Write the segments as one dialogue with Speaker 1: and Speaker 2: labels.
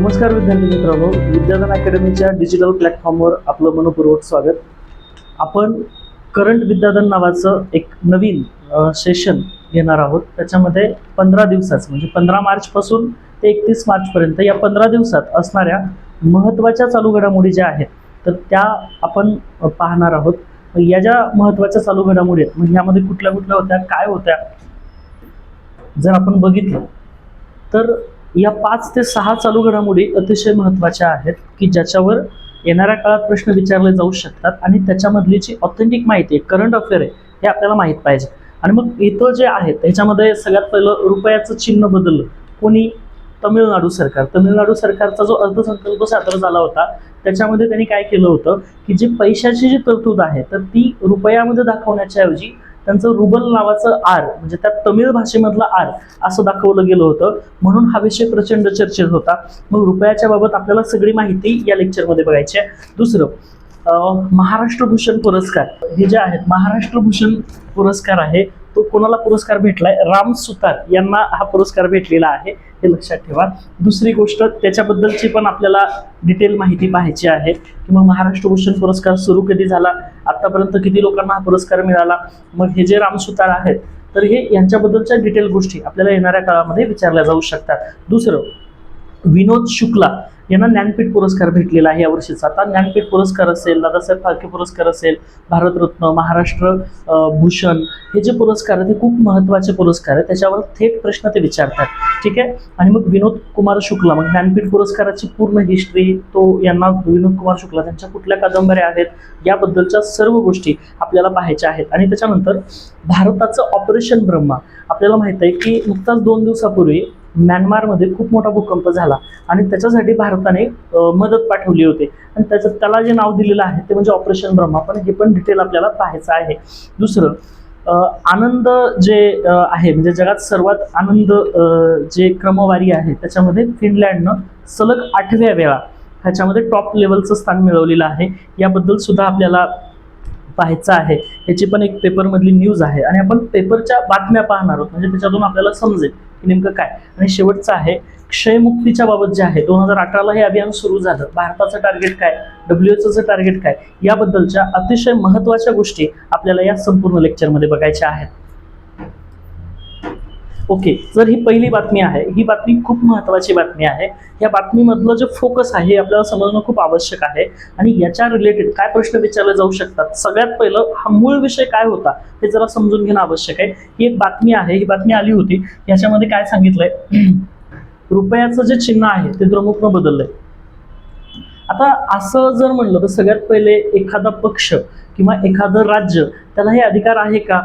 Speaker 1: नमस्कार विद्यार्थी मित्रांनो विद्याधन अकॅडमीच्या डिजिटल प्लॅटफॉर्मवर आपलं मनपूर्वक स्वागत. आपण करंट विद्याधन नावाचं एक नवीन सेशन घेणार आहोत. त्याच्यामध्ये पंधरा दिवसाचं म्हणजे पंधरा मार्चपासून ते एकतीस मार्चपर्यंत या पंधरा दिवसात असणाऱ्या महत्त्वाच्या चालू घडामोडी ज्या आहेत तर त्या आपण पाहणार आहोत. या ज्या महत्त्वाच्या चालू घडामोडी आहेत म्हणजे यामध्ये कुठल्या कुठल्या होत्या काय होत्या जर आपण बघितलं तर या पाच ते सहा चालू घडामोडी अतिशय महत्त्वाच्या आहेत की ज्याच्यावर येणाऱ्या काळात प्रश्न विचारले जाऊ शकतात आणि त्याच्यामधली जी ऑथेंटिक माहिती आहे करंट अफेअर आहे हे आपल्याला माहीत पाहिजे. आणि मग इथं जे आहेत त्याच्यामध्ये सगळ्यात पहिलं रुपयाचं चिन्ह बदललं. कोणी? तमिळनाडू सरकार. तमिळनाडू सरकारचा जो अर्थसंकल्प सादर झाला होता त्याच्यामध्ये त्यांनी काय केलं होतं की जी पैशाची जी तरतूद आहे तर ती रुपयामध्ये दाखवण्याच्या ऐवजी त्यांचं रुबल नावाचं आर म्हणजे त्या तमिळ भाषेमधला आर असं दाखवलं गेलं होतं. म्हणून हा विषय प्रचंड चर्चेत होता. मग रुपयाच्या बाबत आपल्याला सगळी माहिती या लेक्चरमध्ये बघायची आहे. दुसरं महाराष्ट्र भूषण पुरस्कार. हे जे आहेत महाराष्ट्र भूषण पुरस्कार आहे. तो कोणाला पुरस्कार भेटलाय? राम सुतार यांना हा पुरस्कार भेटलेला आहे हे लक्षात ठेवा. दुसरी गोष्ट त्याच्याबद्दलची पण आपल्याला डिटेल माहिती पाहायची आहे की मग महाराष्ट्र भूषण पुरस्कार सुरू कधी झाला? आतापर्यंत किती लोकांना हा पुरस्कार मिळाला? मग हे जे राम सुतार आहेत तर हे यांच्याबद्दलच्या डिटेल गोष्टी आपल्याला येणाऱ्या काळामध्ये विचारल्या जाऊ शकतात. दुसरं विनोद शुक्ला यांना ज्ञानपीठ पुरस्कार भेटलेला आहे यावर्षीचा आता ज्ञानपीठ पुरस्कार असेल दादासाहेब फाळके पुरस्कार असेल भारतरत्न महाराष्ट्र भूषण हे जे पुरस्कार आहेत हे खूप महत्त्वाचे पुरस्कार आहेत. त्याच्यावर थेट प्रश्न ते विचारतात. ठीक आहे? आणि मग विनोद कुमार शुक्ला मग ज्ञानपीठ पुरस्काराची पूर्ण हिस्ट्री तो यांना विनोद कुमार शुक्ला त्यांच्या कुठल्या कादंबऱ्या आहेत? याबद्दलच्या सर्व गोष्टी आपल्याला पाहायच्या आहेत. आणि त्याच्यानंतर भारताचं ऑपरेशन ब्रह्मा. आपल्याला माहीत आहे की नुकताच दोन दिवसापूर्वी म्यानमारमध्ये खूप मोठा भूकंप झाला. आणि त्याच्यासाठी भारताने मदत पाठवली होती. आणि त्याचं त्याला जे नाव दिलेलं आहे ते म्हणजे ऑपरेशन ब्रह्मा पण हे पण डिटेल आपल्याला पाहायचं आहे. दुसरं आनंद जे आहे म्हणजे जगात सर्वात आनंद जे क्रमवारी आहे त्याच्यामध्ये फिनलँडनं सलग आठव्या वेळा ह्याच्यामध्ये टॉप लेवलचं स्थान मिळवलेलं आहे. याबद्दल सुद्धा आपल्याला पाहायचं आहे. ह्याची पण एक पेपरमधली न्यूज आहे. आणि आपण पेपरच्या बातम्या पाहणार आहोत. म्हणजे त्याच्यातून आपल्याला समजेल. नेमकं काय? आणि शेवटचं आहे क्षयमुक्तीच्या बाबत जे आहे दोन हजार अठराला हे अभियान सुरू झालं. भारताचं टार्गेट काय? डब्ल्यू एचओचं टार्गेट काय? याबद्दलच्या अतिशय महत्त्वाच्या गोष्टी आपल्याला या संपूर्ण लेक्चरमध्ये बघायच्या आहेत. ओके जर ही पहिली बातमी आहे ही बातमी खूप महत्त्वाची बातमी आहे. या बातमीमधलं जे फोकस आहे हे आपल्याला समजणं खूप आवश्यक आहे. आणि याच्या रिलेटेड काय प्रश्न विचारले जाऊ शकतात? सगळ्यात पहिलं हा मूळ विषय काय होता? हे जरा समजून घेणं आवश्यक आहे. ही एक बातमी आहे ही बातमी आली होती. याच्यामध्ये काय सांगितलंय? रुपयाचं जे चिन्ह आहे ते द्रमुकनं बदललंय. आता असं जर म्हणलं तर सगळ्यात पहिले एखादा पक्ष किंवा एखादं राज्य त्याला हे अधिकार आहे का?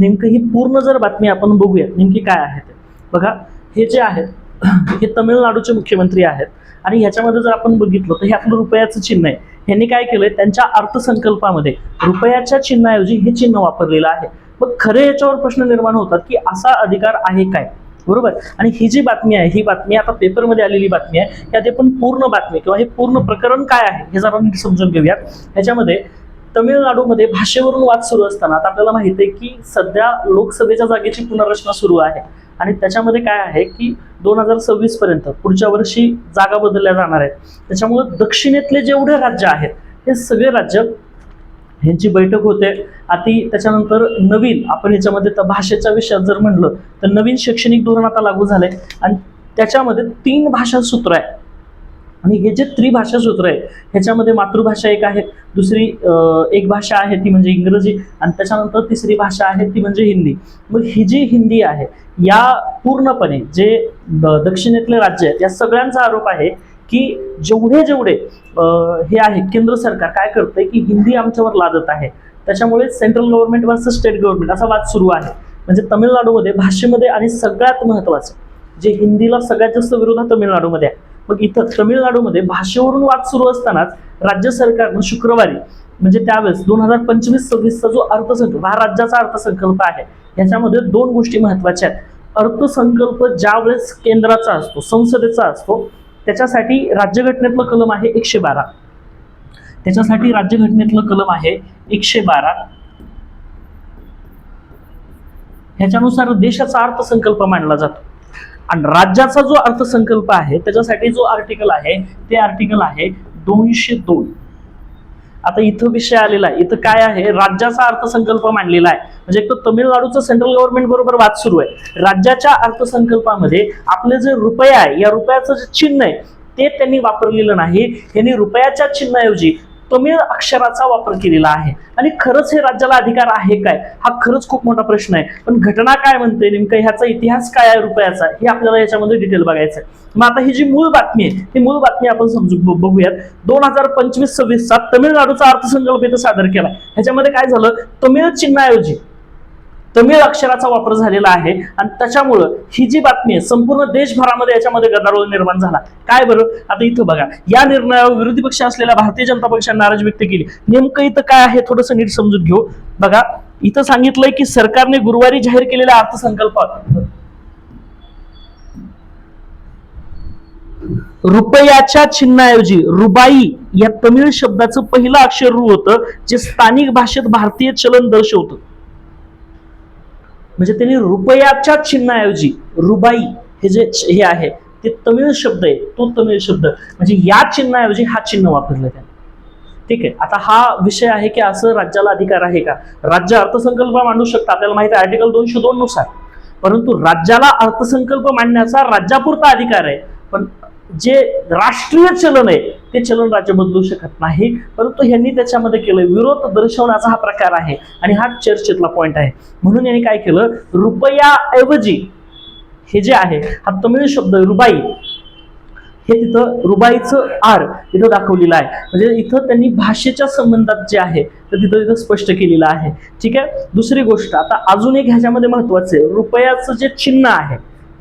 Speaker 1: नेमकं ही पूर्ण जर बातमी आपण बघूया नेमकी काय आहे ते. बघा हे जे आहेत हे तमिळनाडूचे मुख्यमंत्री आहेत आणि ह्याच्यामध्ये जर आपण बघितलं तर हे आपलं रुपयाचं चिन्ह आहे. ह्यांनी काय केलंय? त्यांच्या अर्थसंकल्पामध्ये रुपयाच्या चिन्हाऐवजी हे चिन्ह वापरलेलं आहे. मग खरे याच्यावर प्रश्न निर्माण होतात की असा अधिकार आहे काय? बरोबर? आणि ही जी बातमी आहे ही बातमी आता पेपरमध्ये आलेली बातमी आहे यात आपण पूर्ण बातमी किंवा हे पूर्ण प्रकरण काय आहे हे जरा आपण समजून घेऊया ह्याच्यामध्ये तमिळनाडूमध्ये भाषेवरून वाद सुरू असताना आता आपल्याला माहिती आहे की सध्या लोकसभेच्या जागेची पुनर्रचना सुरू आहे. आणि त्याच्यामध्ये काय आहे की दोन हजार सव्वीस पर्यंत पुढच्या वर्षी जागा बदलल्या जाणार आहेत. त्याच्यामुळे दक्षिणेतले जेवढे राज्य आहेत हे सगळे राज्य ह्यांची बैठक होते. आती त्याच्यानंतर नवीन आपण याच्यामध्ये त्या भाषेच्या विषयात जर म्हणलं तर नवीन शैक्षणिक धोरण आता लागू झालंय. आणि त्याच्यामध्ये तीन भाषा सूत्र आहे आणि हे जे त्रिभाषा सूत्र आहे ह्याच्यामध्ये मातृभाषा एक आहे दुसरी एक भाषा आहे ती म्हणजे इंग्रजी आणि त्याच्यानंतर तिसरी भाषा आहे ती म्हणजे हिंदी. मग ही जी हिंदी आहे या पूर्णपणे जे दक्षिणेतले राज्य आहेत या सगळ्यांचा आरोप आहे की जेवढे जेवढे हे आहे केंद्र सरकार काय करतंय की हिंदी आमच्यावर लादत आहे. त्याच्यामुळे central government versus state government असा वाद सुरू आहे. म्हणजे तमिळनाडूमध्ये भाषेमध्ये आणि सगळ्यात महत्त्वाचं जे हिंदीला सगळ्यात जास्त विरोध हा तमिळनाडूमध्ये आहे. मग इथं तमिळनाडूमध्ये भाषेवरून वाद सुरू असतानाच राज्य सरकारनं शुक्रवारी म्हणजे त्यावेळेस दोन हजार पंचवीस सव्वीसचा जो अर्थसंकल्प हा राज्याचा अर्थसंकल्प आहे याच्यामध्ये दोन गोष्टी महत्त्वाच्या आहेत. अर्थसंकल्प ज्यावेळेस केंद्राचा असतो संसदेचा असतो त्याच्यासाठी राज्यघटनेतलं कलम आहे एकशे बारा. त्याच्यासाठी राज्यघटनेतलं कलम आहे एकशे बारा. ह्याच्यानुसार देशाचा अर्थसंकल्प मांडला जातो. आणि राज्याचा जो अर्थसंकल्प आहे त्याच्यासाठी जो आर्टिकल आहे ते आर्टिकल आहे दोनशे दोन. आता इथं विषय आलेला आहे. इथं काय आहे? राज्याचा अर्थसंकल्प मांडलेला आहे. म्हणजे एक तर तमिळनाडूचं सेंट्रल गव्हर्नमेंट बरोबर वाद सुरू आहे. राज्याच्या अर्थसंकल्पामध्ये आपले जे रुपया आहे या रुपयाचं जे चिन्ह आहे ते त्यांनी वापरलेलं नाही. यांनी रुपयाच्या चिन्हाऐवजी तमिळ अक्षराचा वापर केलेला आहे. आणि खरंच हे राज्याला अधिकार आहे काय? हा खरंच खूप मोठा प्रश्न आहे. पण घटना काय म्हणते? नेमकं ह्याचा इतिहास काय आहे? रुपयाचा हे आपल्याला याच्यामध्ये डिटेल बघायचं आहे. मग आता ही जी मूळ बातमी आहे ती मूळ बातमी आपण समजू बघूयात. दोन हजार पंचवीस सव्वीस चा तमिळनाडूचा अर्थसंकल्प इथं सादर केला. ह्याच्यामध्ये काय झालं? तमिळ चिन्हाऐवजी तमिळ अक्षराचा वापर झालेला आहे. आणि त्याच्यामुळं ही जी बातमी आहे संपूर्ण देशभरामध्ये याच्यामध्ये गदारोळ निर्माण झाला. काय बरं? आता इथं बघा या निर्णयावर विरोधी पक्ष असलेल्या भारतीय जनता पक्षाने नाराज व्यक्त केली. नेमकं इथं काय आहे थोडंसं नीट समजून घेऊ. बघा इथं सांगितलंय की सरकारने गुरुवारी जाहीर केलेल्या अर्थसंकल्पात रुपयाच्या चिन्हाऐवजी रुबाई या तमिळ शब्दाचं पहिलं अक्षर रु होतं जे स्थानिक भाषेत भारतीय चलन दर्शवतं. म्हणजे त्यांनी रुपयाच्या चिन्हाऐवजी रुबाई हे जे हे आहे ते तमिळ शब्द आहे तो तमिळ शब्द. म्हणजे या चिन्हाऐवजी हा चिन्ह वापरलं त्याने. ठीक आहे? आता हा विषय आहे की असं राज्याला अधिकार आहे का? राज्य अर्थसंकल्प मांडू शकतं आपल्याला माहिती आहे आर्टिकल दोनशे दोन नुसार. परंतु राज्याला अर्थसंकल्प मांडण्याचा राज्यापुरता अधिकार आहे. पण जे राष्ट्रीय चलन आहे ते चलन राज्य बदलू शकत नाही. परंतु यांनी त्याच्यामध्ये केलं विरोध दर्शवण्याचा हा प्रकार आहे. आणि हा चर्चेतला पॉइंट आहे. म्हणून यांनी काय केलं रुपयाऐवजी हे जे आहे हा तमिळ शब्द रुबाई हे तिथं रुबाईचं आर तिथं दाखवलेलं आहे. म्हणजे इथं त्यांनी भाषेच्या संबंधात जे आहे तर तिथं तिथं स्पष्ट केलेलं आहे. ठीक आहे? दुसरी गोष्ट आता अजून एक ह्याच्यामध्ये महत्वाचं आहे. रुपयाचं जे चिन्ह आहे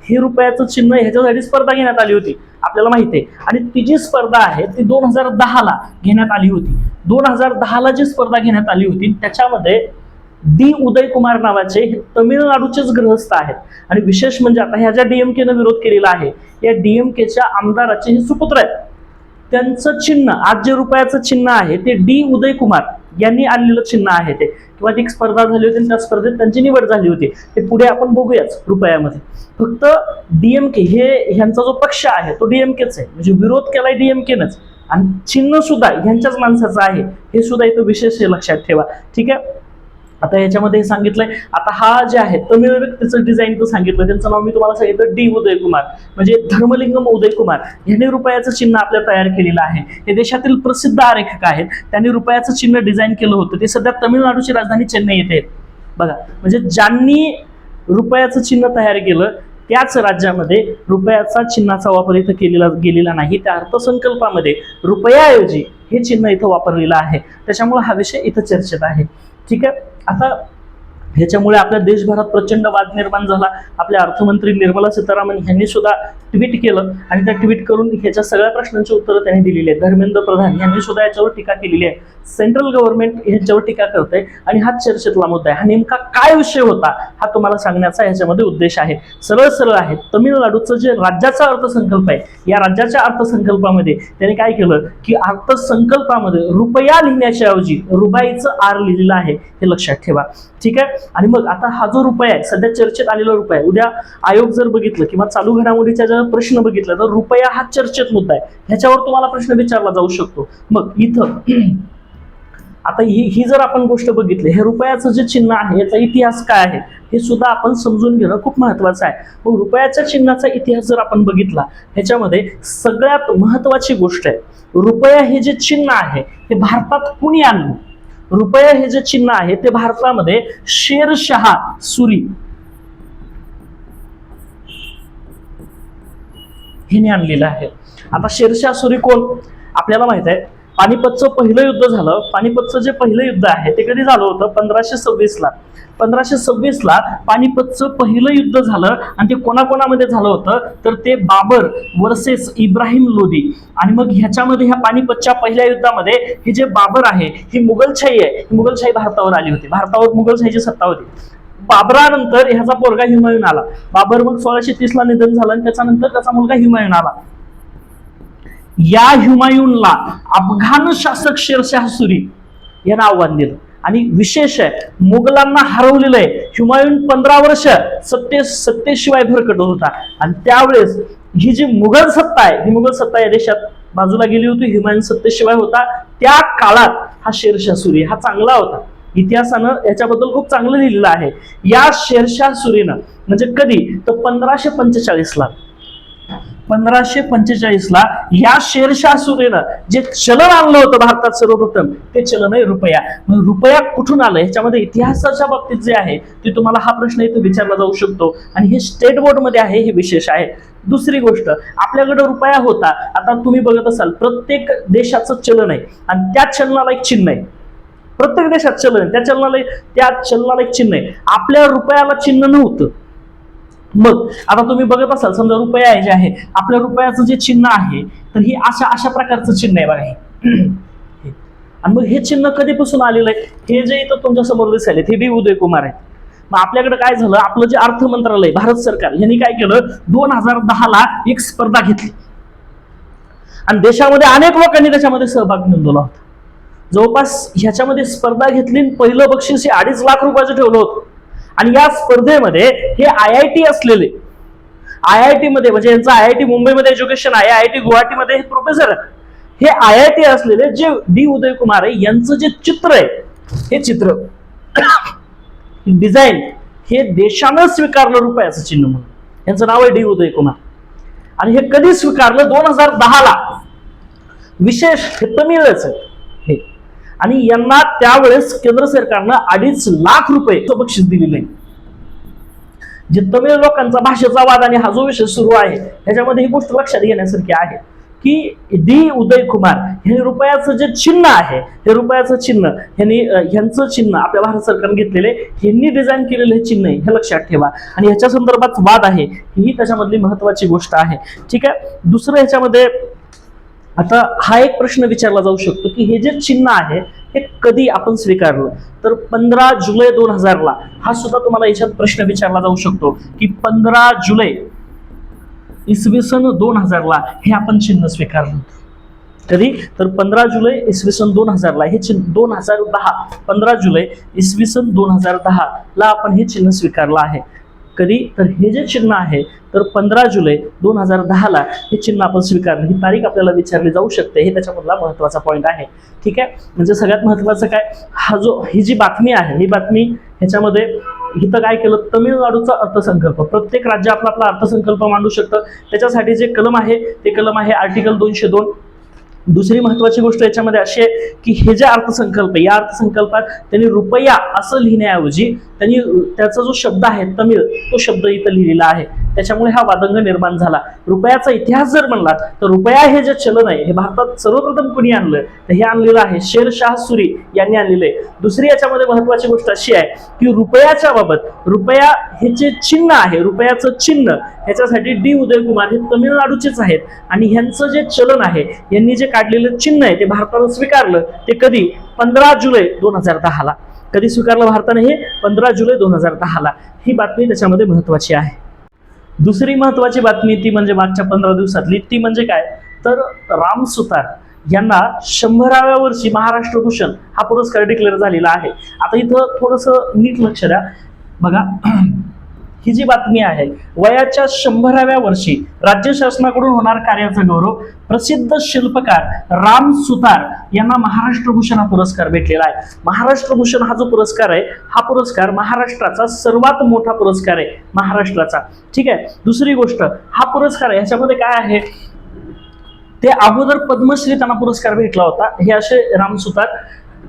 Speaker 1: हे रुपयाचं चिन्ह ह्याच्यासाठी स्पर्धा घेण्यात आली होती आपल्याला माहिती आहे. आणि ती जी स्पर्धा आहे ती दोन हजार दहाला घेण्यात आली होती. दोन हजार दहाला जी स्पर्धा घेण्यात आली होती त्याच्यामध्ये डी उदय कुमार नावाचे हे तमिळनाडूचेच गृहस्थ आहेत. आणि विशेष म्हणजे आता ह्या ज्या डीएमकेनं विरोध केलेला आहे या डीएमकेच्या आमदाराचे हे सुपुत्र आहेत. त्यांचं चिन्ह आज जे रुपयाचं चिन्ह आहे ते डी उदय कुमार यांनी आणलेलं चिन्ह आहे ते. किंवा ती एक स्पर्धा झाली होती आणि त्या स्पर्धेत त्यांची निवड झाली होती ते पुढे आपण बघूयाच रुपयामध्ये. फक्त डीएमके हे ह्यांचा जो पक्ष आहे तो डीएमकेच आहे. म्हणजे विरोध केलाय डीएमकेनच आणि चिन्ह सुद्धा ह्यांच्याच माणसाचं आहे. हे सुद्धा इथं विशेष हे लक्षात ठेवा. ठीक आहे? आता याच्यामध्ये हे सांगितलंय आता हा जे आहे तमिळ व्यक्तीचं डिझाईन सांगितलं त्यांचं नाव मी तुम्हाला सांगितलं डी उदयकुमार. म्हणजे धर्मलिंगम उदयकुमार. यांनी रुपयाचं चिन्ह आपल्या तयार केलेलं आहे. हे देशातील प्रसिद्ध आरेखक आहेत. त्यांनी रुपयाचं चिन्ह डिझाईन केलं होतं. ते सध्या तमिळनाडूची राजधानी चेन्नई येथे बघा म्हणजे ज्यांनी रुपयाचं चिन्ह तयार केलं त्याच राज्यामध्ये रुपयाचा चिन्हाचा वापर इथं केलेला गेलेला नाही. त्या अर्थसंकल्पामध्ये रुपयाऐवजी हे चिन्ह इथं वापरलेलं आहे. त्याच्यामुळे हा विषय इथं चर्चेत आहे. ठीक आहे? आता ह्याच्यामुळे आपल्या देशभरात प्रचंड वाद निर्माण झाला. आपल्या अर्थमंत्री निर्मला सीतारामन यांनी सुद्धा ट्विट केलं आणि त्या ट्विट करून ह्याच्या सगळ्या प्रश्नांची उत्तरं त्यांनी दिलेली आहेत. धर्मेंद्र प्रधान यांनी सुद्धा याच्यावर टीका केलेली आहे. सेंट्रल गव्हर्नमेंट ह्याच्यावर टीका करते आणि हा चर्चेतला मुद्दा आहे. हा नेमका काय विषय होता हा तुम्हाला सांगण्याचा ह्याच्यामध्ये उद्देश आहे. सरळ सरळ आहे. तमिळनाडूचं जे राज्याचा अर्थसंकल्प आहे या राज्याच्या अर्थसंकल्पामध्ये त्यांनी काय केलं की अर्थसंकल्पामध्ये रुपया लिहिण्याच्या ऐवजी रुबाईचं आर लिहिलेलं आहे हे लक्षात ठेवा. ठीक आहे? आणि मग आता हा जो रुपया आहे सध्या चर्चेत आलेला रुपया आहे उद्या आयोग जर बघितलं किंवा चालू घडामोडीचा जर प्रश्न बघितला तर रुपया हा चर्चेत मुद्दा आहे. ह्याच्यावर तुम्हाला प्रश्न विचारला जाऊ शकतो. मग इथं आता ही ही जर आपण गोष्ट बघितली हे रुपयाचं जे चिन्ह आहे याचा इतिहास काय आहे हे सुद्धा आपण समजून घेणं खूप महत्वाचं आहे. मग रुपयाच्या चिन्हाचा इतिहास जर आपण बघितला ह्याच्यामध्ये सगळ्यात महत्वाची गोष्ट आहे रुपया हे जे चिन्ह आहे हे भारतात कुणी आणलं? रुपया हे जे चिन्ह आहे ते भारतामध्ये शेरशहा सुरी. हिने आणलेलं आहे. आता शेरशाह सुरी कोण? आपल्याला माहीत आहे. पानिपतचं पहिलं युद्ध झालं. पानिपतचं जे पहिलं युद्ध आहे ते कधी झालं होतं? पंधराशे सव्वीस ला पंधराशे सव्वीस ला पानिपतचं पहिलं युद्ध झालं आणि ते कोणाकोणामध्ये झालं होतं? तर ते बाबर वर्सेस इब्राहिम लोधी आणि मग ह्याच्यामध्ये ह्या पानिपतच्या पहिल्या युद्धामध्ये हे जे बाबर आहे ही मुघलशाही आहे. ही मुघलशाही भारतावर आली होती. भारतावर मुघलशाहीची सत्ता होती. बाबरानंतर ह्याचा पोरगा हिमायून आला. बाबर मग सोळाशे तीस ला निधन झालं आणि त्याच्यानंतर त्याचा मुलगा हिमायून आला. या हुमायूनला अफगाण शासक शेरशाह सुरी यांना आव्हान दिलं आणि विशेष आहे मुघलांना हरवलेलं आहे. हुमायून पंधरा वर्ष सत्ते सत्तेशिवाय भरकटत होता. आणि त्यावेळेस ही जी मुघल सत्ता आहे ही मुघल सत्ता या देशात बाजूला गेली होती हुमायून सत्तेशिवाय होता. त्या काळात हा शेरशाह सुरी हा चांगला होता. इतिहासानं याच्याबद्दल खूप चांगलं लिहिलेलं आहे. या शेरशाह सुरीनं म्हणजे कधी? तर पंधराशे पंचेचाळीसला. पंधराशे पंचेचाळीसला या शेरशाह सुरेनं जे चलन आणलं होतं भारतात सर्वप्रथम ते चलन आहे रुपया. मग रुपया कुठून आलं? ह्याच्यामध्ये इतिहासाच्या बाबतीत जे आहे ते तुम्हाला हा प्रश्न इथे विचारला जाऊ शकतो. आणि हे स्टेट बोर्डमध्ये आहे हे विशेष आहे. दुसरी गोष्ट आपल्याकडे रुपया होता. आता तुम्ही बघत असाल प्रत्येक देशाचं चलन आहे. आणि त्या चलनाला एक चिन्ह आहे. प्रत्येक देशात चलन आहे. त्या चलनाला त्या चलनाला एक चिन्ह आहे. आपल्या रुपयाला चिन्ह नव्हतं. मग आता तुम्ही बघत असाल समजा रुपया आहे जे आहे आपल्या रुपयाचं जे चिन्ह आहे तर ही अशा अशा प्रकारचं चिन्ह आहे बघा हे. आणि मग हे चिन्ह कधीपासून आलेलं आहे? हे जे इथं तुमच्यासमोर दिसायले हे बी उदय कुमार आहे मग आपल्याकडे काय झालं? आपलं जे अर्थ मंत्रालय भारत सरकार यांनी काय केलं? दोन हजार दहाला एक स्पर्धा घेतली. आणि देशामध्ये अनेक लोकांनी त्याच्यामध्ये सहभाग नोंदवला होता. जवळपास ह्याच्यामध्ये स्पर्धा घेतली आणि पहिलं बक्षीस हे अडीच लाख रुपयाचं ठेवलं होतं. आणि या स्पर्धेमध्ये हे आय आय टी असलेले आय आय टी मध्ये म्हणजे यांचं आय आय टी मुंबईमध्ये एज्युकेशन आहे आय आय टी गुवाहाटीमध्ये हे प्रोफेसर आहेत. हे आय आय टी असलेले जे डी उदय कुमार आहे यांचं जे चित्र आहे हे चित्र डिझाईन हे देशानं स्वीकारलं रुपयाचं चिन्ह म्हणून. यांचं नाव आहे डी उदय कुमार. आणि हे कधी स्वीकारलं? दोन हजार दहाला. विशेष हे तमिळच आहे. आणि यांना त्यावेळेस केंद्र सरकारनं अडीच लाख रुपये बक्षीस दिलेलं आहे. जे तमिळ लोकांचा भाषेचा वाद आणि हा जो विषय सुरू आहे ह्याच्यामध्ये ही गोष्ट लक्षात घेण्यासारखी आहे की डी उदय कुमार हे रुपयाचं जे चिन्ह आहे हे रुपयाचं चिन्ह ह्यांनी ह्यांचं चिन्ह आपल्या भारत सरकारने घेतलेले ह्यांनी डिझाईन केलेलं हे चिन्ह आहे हे लक्षात ठेवा. आणि ह्याच्या संदर्भात वाद आहे ही त्याच्यामधली महत्वाची गोष्ट आहे. ठीक आहे? दुसरं ह्याच्यामध्ये आता हा एक प्रश्न विचारला जाऊ शकतो की हे जे चिन्ह आहे हे कधी आपण स्वीकारलं? तर पंधरा जुलै दोन हजारला हा सुद्धा तुम्हाला याच्यात प्रश्न विचारला जाऊ शकतो की पंधरा जुलै इसवी सन दोन हजारला हे आपण चिन्ह स्वीकारलं. कधी? तर पंधरा जुलै इसवी सन दोन हजारला हे चिन्ह दोन हजार दहा पंधरा जुलै इसवी सन दोन हजार दहा ला आपण हे चिन्ह स्वीकारलं आहे. कधी? तर हे जे चिन्ह आहे तर पंधरा जुलै दोन हजार दहाला हे चिन्ह आपण स्वीकारलं. ही तारीख आपल्याला विचारली जाऊ शकते. हे त्याच्यामधला महत्त्वाचा पॉईंट आहे. ठीक आहे? म्हणजे सगळ्यात महत्त्वाचं काय? हा जो ही जी बातमी आहे ही बातमी ह्याच्यामध्ये इथं काय केलं? तमिळनाडूचा अर्थसंकल्प. प्रत्येक राज्य आपला आपला अर्थसंकल्प मांडू शकतं. त्याच्यासाठी जे कलम आहे ते कलम आहे आर्टिकल दोनशे दोन. दुसरी महत्वाची गोष्ट याच्यामध्ये अशी आहे की हे जे अर्थसंकल्प या अर्थसंकल्पात त्यांनी रुपया असं लिहिण्याऐवजी त्यांनी त्याचा जो शब्द आहे तमिळ तो शब्द इथं लिहिलेला आहे. त्याच्यामुळे हा वादंग निर्माण झाला. रुपयाचा इतिहास जर म्हणला तर रुपया हे जे चलन आहे हे भारतात सर्वप्रथम कुणी आणलं? तर हे आणलेलं आहे शेरशाह सुरी यांनी आणलेलं आहे. दुसरी याच्यामध्ये महत्वाची गोष्ट अशी आहे की रुपयाच्या बाबत रुपया हे जे चिन्ह आहे रुपयाचं चिन्ह ह्याच्यासाठी डी उदयकुमार हे तमिळनाडूचेच आहेत. आणि ह्यांचं जे चलन आहे यांनी जे काढलेलं चिन्ह आहे ते भारतानं स्वीकारलं ते कधी? पंधरा जुलै दोन हजार दहाला. कधी स्वीकारलं भारताने हे पंधरा जुलै दोन हजार दहाला. ही बातमी त्याच्यामध्ये महत्वाची आहे. दुसरी महत्वाची बातमी ती म्हणजे मागच्या पंधरा दिवसातली. ती म्हणजे काय? तर राम सुतार यांना शंभराव्या वर्षी महाराष्ट्र भूषण हा पुरस्कार डिक्लेअर झालेला आहे. आता इथं थोडंसं नीट लक्ष द्या. बघा ही जी बातमी आहे वयाच्या शंभराव्या वर्षी राज्य शासनाकडून होणार कार्याचा गौरव प्रसिद्ध शिल्पकार राम सुतार यांना महाराष्ट्र भूषण हा पुरस्कार भेटलेला आहे. महाराष्ट्र भूषण हा जो पुरस्कार आहे हा पुरस्कार महाराष्ट्राचा सर्वात मोठा पुरस्कार आहे महाराष्ट्राचा. ठीक आहे? दुसरी गोष्ट हा पुरस्कार ह्याच्यामध्ये काय आहे? ते अगोदर पद्मश्री त्यांना पुरस्कार भेटला होता. हे असे राम सुतार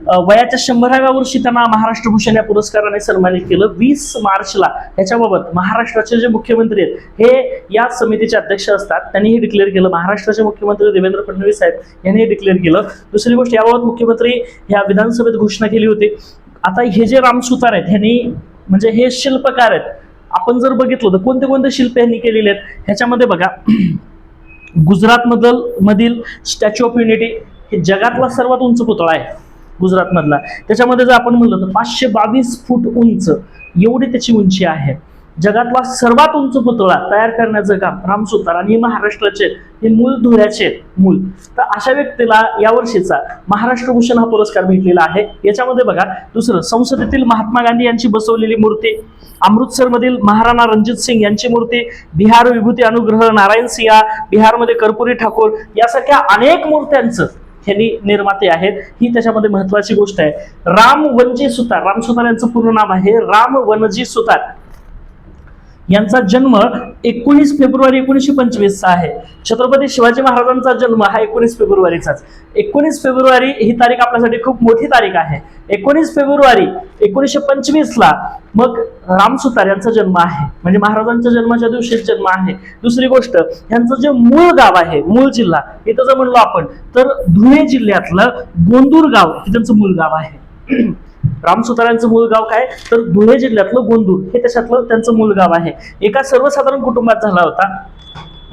Speaker 1: वयाच्या शंभराव्या वर्षी त्यांना महाराष्ट्र भूषण या पुरस्काराने सन्मानित केलं. वीस मार्चला याच्याबाबत महाराष्ट्राचे जे मुख्यमंत्री आहेत हे या समितीचे अध्यक्ष असतात. त्यांनी हे डिक्लेअर केलं. महाराष्ट्राचे मुख्यमंत्री देवेंद्र फडणवीस आहेत यांनी हे डिक्लेअर केलं. दुसरी गोष्ट याबाबत मुख्यमंत्री ह्या विधानसभेत घोषणा केली होती. आता हे जे रामसुतार आहेत ह्यांनी म्हणजे हे शिल्पकार आहेत. आपण जर बघितलं तर कोणते कोणते शिल्प यांनी केलेले आहेत ह्याच्यामध्ये बघा गुजरात मधल मधील स्टॅच्यू ऑफ युनिटी हे जगातला सर्वात उंच पुतळा आहे. गुजरातमधला. त्याच्यामध्ये जर आपण म्हणलं तर पाचशे बावीस फूट उंच एवढी त्याची उंची आहे. जगातला सर्वात उंच पुतळा तयार करण्याचं काम रामसुतार आणि महाराष्ट्राचे हे मूल धुऱ्याचे मूल. तर अशा व्यक्तीला यावर्षीचा महाराष्ट्र भूषण हा पुरस्कार भेटलेला आहे. याच्यामध्ये बघा दुसरं संसदेतील महात्मा गांधी यांची बसवलेली मूर्ती अमृतसरमधील महाराणा रणजित सिंग यांची मूर्ती बिहार विभूती अनुग्रह नारायण सिंहा बिहारमध्ये कर्पुरी ठाकूर यासारख्या अनेक मूर्त्यांचं ह्यांनी निर्माते आहेत. ही त्याच्यामध्ये महत्वाची गोष्ट आहे. राम वनजी सुतार. राम सुतार यांचं पूर्ण नाव आहे राम वनजी सुतार. यांचा जन्म एकोणीस फेब्रुवारी एकोणीसशे पंचवीसचा आहे. छत्रपती शिवाजी महाराजांचा जन्म हा एकोणीस फेब्रुवारीचाच. एकोणीस फेब्रुवारी ही तारीख आपल्यासाठी खूप मोठी तारीख आहे. एकोणीस फेब्रुवारी एकोणीसशे पंचवीसला मग रामसुतार यांचा जन्म आहे. म्हणजे महाराजांच्या जन्माच्या दिवशीच जन्म आहे. दुसरी गोष्ट यांचं जे मूळ गाव आहे मूळ जिल्हा इथं जर म्हणलो आपण तर धुळे जिल्ह्यातलं गोंदूर गाव हे त्यांचं मूळ गाव आहे. रामसुतारांचं मूळ गाव काय? तर धुळे जिल्ह्यातलं गोंदूर. हे त्याच्यातलं त्यांचं मूळ गाव आहे. एका सर्वसाधारण कुटुंबात झाला होता.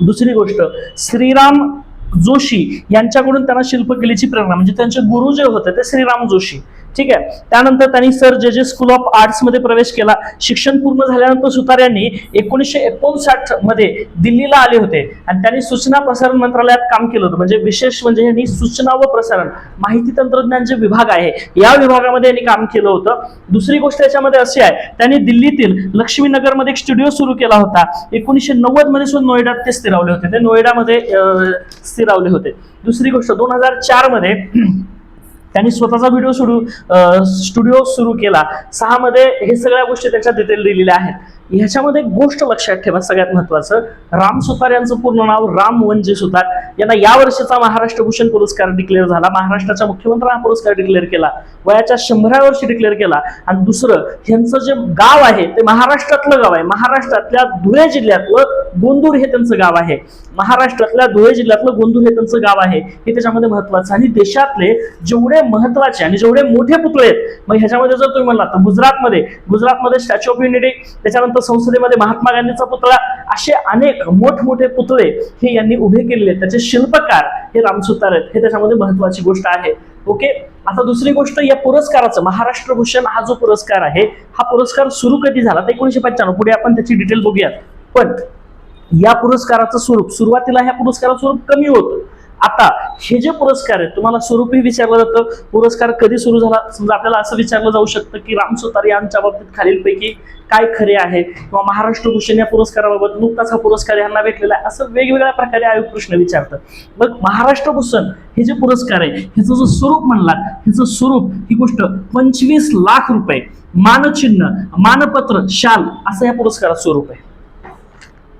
Speaker 1: दुसरी गोष्ट श्रीराम जोशी यांच्याकडून त्यांना शिल्पकलेची प्रेरणा म्हणजे त्यांचे गुरु जे होते ते श्रीराम जोशी. ठीक आहे? त्यानंतर त्यांनी सर जे जे स्कूल ऑफ आर्ट्समध्ये प्रवेश केला शिक्षण पूर्ण झाल्यानंतर सुतार यांनी एकोणीसशे एकोणसाठमध्ये दिल्लीला आले होते. आणि त्यांनी सूचना प्रसारण मंत्रालयात काम केलं होतं. म्हणजे विशेष म्हणजे यांनी सूचना व प्रसारण माहिती तंत्रज्ञान जे विभाग आहे. या विभागामध्ये यांनी काम केलं होतं. दुसरी गोष्ट याच्यामध्ये अशी आहे त्यांनी दिल्लीतील लक्ष्मीनगरमध्ये एक स्टुडिओ सुरू केला होता. एकोणीसशे नव्वदमध्ये सुद्धा नोएडात ते स्थिरावले होते. ते नोएडामध्ये स्थिरावले होते. दुसरी गोष्ट दोन हजार चारमध्ये त्यांनी स्वतःचा व्हिडिओ सुरू स्टुडिओ सुरू केला. सहामध्ये हे सगळ्या गोष्टी त्याच्यात डिटेल दिलेल्या आहेत. ह्याच्यामध्ये एक गोष्ट लक्षात ठेवा सगळ्यात महत्वाचं. राम सुतार यांचं पूर्ण नाव राम वनजे सुतार. यांना या वर्षीचा महाराष्ट्र भूषण पुरस्कार डिक्लेअर झाला. महाराष्ट्राच्या मुख्यमंत्र्यांना हा पुरस्कार डिक्लेअर केला. वयाच्या शंभराव्या वर्षी डिक्लेअर केला. आणि दुसरं ह्यांचं जे गाव आहे ते महाराष्ट्रातलं गाव आहे. महाराष्ट्रातल्या धुळे जिल्ह्यातलं गोंदूर हे त्यांचं गाव आहे. महाराष्ट्रातल्या धुळे जिल्ह्यातलं गोंदूर हे त्यांचं गाव आहे. हे त्याच्यामध्ये महत्वाचं. आणि देशातले जेवढे महत्त्वाचे आणि जेवढे मोठे पुतळे आहेत मग ह्याच्यामध्ये जर तुम्ही म्हणला तर गुजरातमध्ये गुजरातमध्ये स्टॅच्यू ऑफ युनिटी त्याच्यानंतर संसदेमध्ये महात्मा गांधीचा पुतळा असे अनेक मोठमोठे पुतळे हे यांनी उभे केलेले आहेत. त्याचे शिल्पकार हे रामसुतार आहेत. हे त्याच्यामध्ये महत्वाची गोष्ट आहे. ओके? आता दुसरी गोष्ट या पुरस्काराचं महाराष्ट्र भूषण हा जो पुरस्कार आहे हा पुरस्कार सुरू कधी झाला? तर एकोणीशे पंच्याण्णव. पुढे आपण त्याची डिटेल बघूयात. पण या पुरस्काराचं स्वरूप सुरुवातीला ह्या पुरस्काराचं स्वरूप कमी होतं. आता हे जे पुरस्कार आहेत तुम्हाला स्वरूपही विचारलं जातं. पुरस्कार कधी सुरू झाला? समजा आपल्याला असं विचारलं जाऊ शकतं की राम सुतार यांच्या बाबतीत खालीलपैकी काय खरे आहे? किंवा महाराष्ट्र भूषण या पुरस्काराबाबत नुकताच हा पुरस्कार यांना भेटलेला आहे. असं वेगवेगळ्या प्रकारे आयोग प्रश्न विचारतं मग महाराष्ट्र भूषण हे जे पुरस्कार आहे ह्याचं जो स्वरूप म्हणला ह्याचं स्वरूप ही गोष्ट पंचवीस लाख रुपये मानचिन्ह मानपत्र शाल असं या पुरस्काराचं स्वरूप आहे.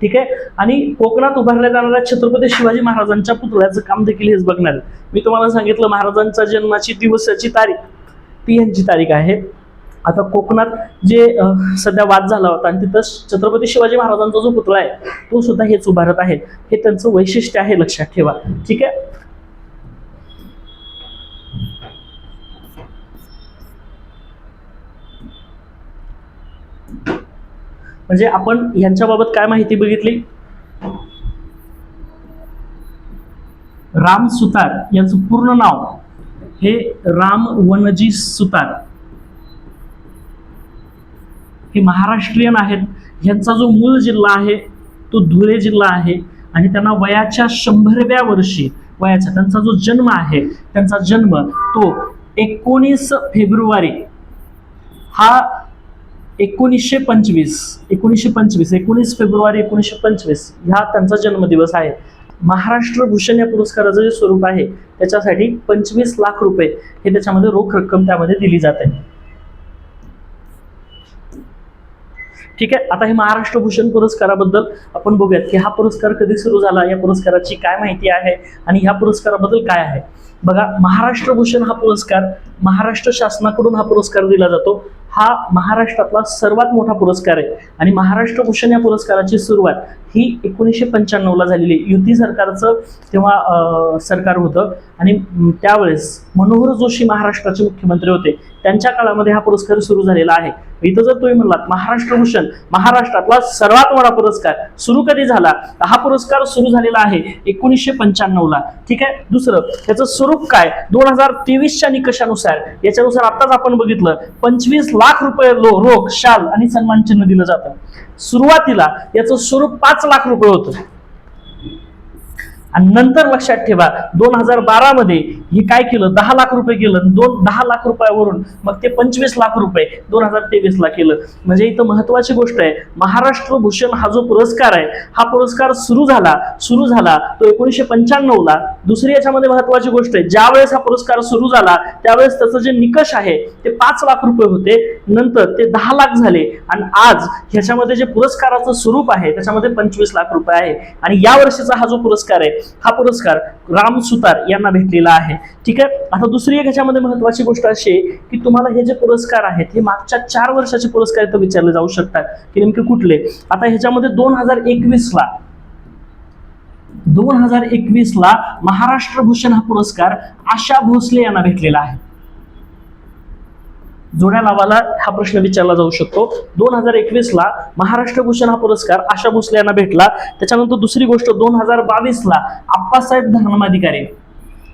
Speaker 1: ठीक आहे? आणि कोकणात उभारल्या जाणाऱ्या छत्रपती शिवाजी महाराजांच्या पुतळ्याचं काम देखील हेच बघणार आहे. मी तुम्हाला सांगितलं महाराजांच्या जन्माची दिवसाची तारीख. ती यांची तारीख आहे. आता कोकणात जे सध्या वाद झाला होता आणि तिथं छत्रपती शिवाजी महाराजांचा जो पुतळा आहे तो सुद्धा हेच उभारत आहे हे त्यांचं वैशिष्ट्य आहे लक्षात ठेवा. ठीक आहे? म्हणजे आपण यांच्याबाबत काय माहिती बघितली? राम सुतार यांचं पूर्ण नाव हे राम वनजी सुतार. हे महाराष्ट्रीयन आहेत. यांचा जो मूळ जिल्हा आहे तो धुळे जिल्हा आहे आणि त्यांना वयाच्या शंभरव्या वर्षी वयाचा त्यांचा जो जन्म आहे त्यांचा जन्म तो एकोणीस फेब्रुवारी हा एकोणीसशे पंचवीस एकोणीसशे पंचवीस एकोणीस फेब्रुवारी एकोणीसशे पंचवीस ह्या त्यांचा जन्मदिवस आहे. महाराष्ट्र भूषण या पुरस्काराचं जे स्वरूप आहे त्याच्यासाठी पंचवीस लाख रुपये हे त्याच्यामध्ये रोख रक्कम त्यामध्ये दिली जाते. ठीक आहे? आता हे महाराष्ट्र भूषण पुरस्काराबद्दल आपण बघूयात की हा पुरस्कार कधी सुरू झाला या पुरस्काराची काय माहिती आहे आणि ह्या पुरस्काराबद्दल काय आहे? बघा महाराष्ट्र भूषण हा पुरस्कार महाराष्ट्र शासनाकडून हा पुरस्कार दिला जातो. हा महाराष्ट्रातला सर्वात मोठा पुरस्कार आहे. आणि महाराष्ट्र भूषण या पुरस्काराची सुरुवात ही एकोणीसशे पंच्याण्णवला झालेली युती सरकारचं तेव्हा सरकार होतं. आणि त्यावेळेस मनोहर जोशी महाराष्ट्राचे मुख्यमंत्री होते. त्यांच्या काळामध्ये हा पुरस्कार सुरू झालेला आहे. इथं जर तुम्ही म्हणलात महाराष्ट्र भूषण महाराष्ट्रातला सर्वात मोठा पुरस्कार सुरू कधी झाला? तर हा पुरस्कार सुरू झालेला आहे एकोणीसशे पंच्याण्णव ला ठीक आहे? दुसरं त्याचं स्वरूप काय? दोन हजार तेवीसच्या निकषानुसार. याच्यानुसार आताच आपण बघितलं पंचवीस लाख रुपये लो रोख शाल आणि सन्मान चिन्ह दिलं जातं. सुरुवातीला याचं स्वरूप पाच लाख रुपये होतं. आणि नंतर लक्षात ठेवा दोन हजार बारा मध्ये हे काय केलं? दहा लाख रुपये केलं. दोन दहा लाख रुपयावरून मग ते पंचवीस लाख रुपये दोन हजार तेवीस ला केलं. म्हणजे इथं महत्वाची गोष्ट आहे महाराष्ट्र भूषण हा जो पुरस्कार आहे हा पुरस्कार सुरू झाला. सुरू झाला तो एकोणीसशे पंच्याण्णव ला दुसरी याच्यामध्ये महत्वाची गोष्ट आहे ज्या वेळेस हा पुरस्कार सुरू झाला त्यावेळेस त्याचं जे निकष आहे ते पाच लाख रुपये होते. नंतर ते दहा लाख झाले. आणि आज ह्याच्यामध्ये जे पुरस्काराचं स्वरूप आहे त्याच्यामध्ये पंचवीस लाख रुपये आहे. आणि या वर्षीचा हा जो पुरस्कार आहे हा पुरस्कार राम सुतार यांना भेटलेला आहे. ठीक आहे? आता दुसरी एक ह्याच्यामध्ये महत्वाची गोष्ट अशी आहे की तुम्हाला हे जे पुरस्कार आहेत हे मागच्या चार वर्षाचे पुरस्कार इथं विचारले जाऊ शकतात की नेमके कुठले? आता ह्याच्यामध्ये दोन हजार एकवीस ला दोन हजार एकवीस ला महाराष्ट्र भूषण हा पुरस्कार आशा भोसले यांना भेटलेला आहे. जोड्या लावाला हा प्रश्न विचारला जाऊ शकतो. दोन हजार एकवीस ला महाराष्ट्र भूषण हा पुरस्कार आशा भोसले यांना भेटला. त्याच्यानंतर दुसरी गोष्ट दोन हजार बावीस ला आप्पासाहेब धर्माधिकारी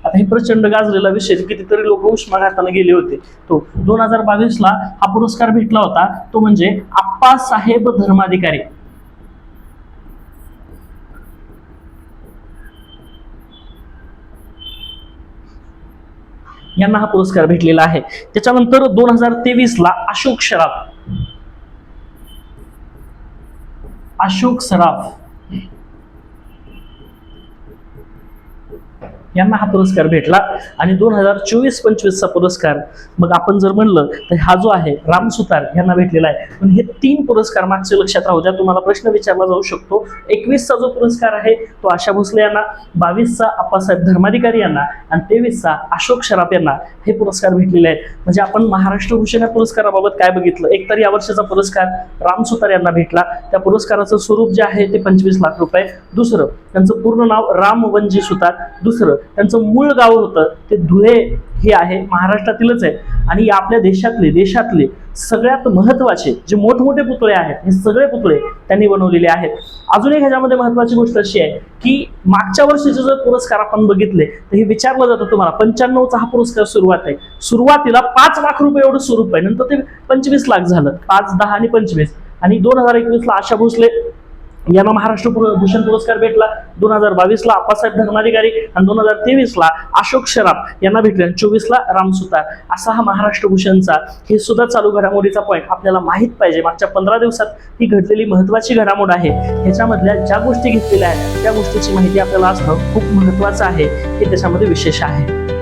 Speaker 1: आता हे प्रचंड गाजलेला विषय कितीतरी लोक उष्माघाताने गेले होते. तो दोन हजार बावीस ला हा पुरस्कार भेटला होता. तो म्हणजे आप्पासाहेब धर्माधिकारी यांना हा पुरस्कार भेटलेला आहे. त्याच्यानंतर दोन हजार तेवीस ला अशोक सराफ. अशोक सराफ. यांना हा पुरस्कार भेटला. आणि दोन हजार चोवीस पंचवीसचा पुरस्कार. मग आपण जर म्हणलं तर हा जो आहे राम सुतार यांना भेटलेला आहे. पण हे तीन पुरस्कार मागचे लक्षात राहू द्या तुम्हाला प्रश्न विचारला जाऊ शकतो. एकवीसचा जो पुरस्कार आहे तो आशा भोसले यांना बावीसचा आप्पासाहेब धर्माधिकारी यांना आणि तेवीसचा अशोक शराफ यांना हे पुरस्कार भेटलेले आहेत. म्हणजे आपण महाराष्ट्र भूषण या पुरस्काराबाबत काय बघितलं? एक तर यावर्षीचा पुरस्कार राम सुतार यांना भेटला. त्या पुरस्काराचं स्वरूप जे आहे ते पंचवीस लाख रुपये. दुसरं त्यांचं पूर्ण नाव राम वंजी सुतार. दुसरं त्यांचं मूळ गाव होतं ते धुळे हे आहे महाराष्ट्रातीलच आहे. आणि आपल्या देशातले देशातले सगळ्यात महत्त्वाचे जे मोठमोठे पुतळे आहेत हे सगळे पुतळे त्यांनी बनवलेले आहेत. अजून एक ह्याच्यामध्ये महत्वाची गोष्ट अशी आहे की मागच्या वर्षीचे जर पुरस्कार आपण बघितले तर हे विचारलं जातं तुम्हाला पंच्याण्णवचा हा पुरस्कार सुरुवात आहे. सुरुवातीला पाच लाख रुपये एवढं स्वरूप आहे नंतर ते पंचवीस लाख झालं पाच दहा आणि पंचवीस. आणि दोन हजार एकवीसला आशा भोसले यांना महाराष्ट्र पुर- भूषण पुरस्कार भेटला. दोन हजार बावीसला आप्पासाहेब धर्माधिकारी आणि दोन हजार तेवीसला अशोक शराफ यांना भेटले आणि चोवीसला रामसुतार असा हा महाराष्ट्र भूषणचा हे सुद्धा चालू घडामोडीचा पॉईंट आपल्याला माहीत पाहिजे मागच्या पंधरा दिवसात ही घडलेली महत्वाची घडामोड आहे. ह्याच्यामधल्या ज्या गोष्टी घेतलेल्या आहेत त्या गोष्टीची माहिती आपल्याला असणं खूप महत्वाचं आहे हे त्याच्यामध्ये विशेष आहे.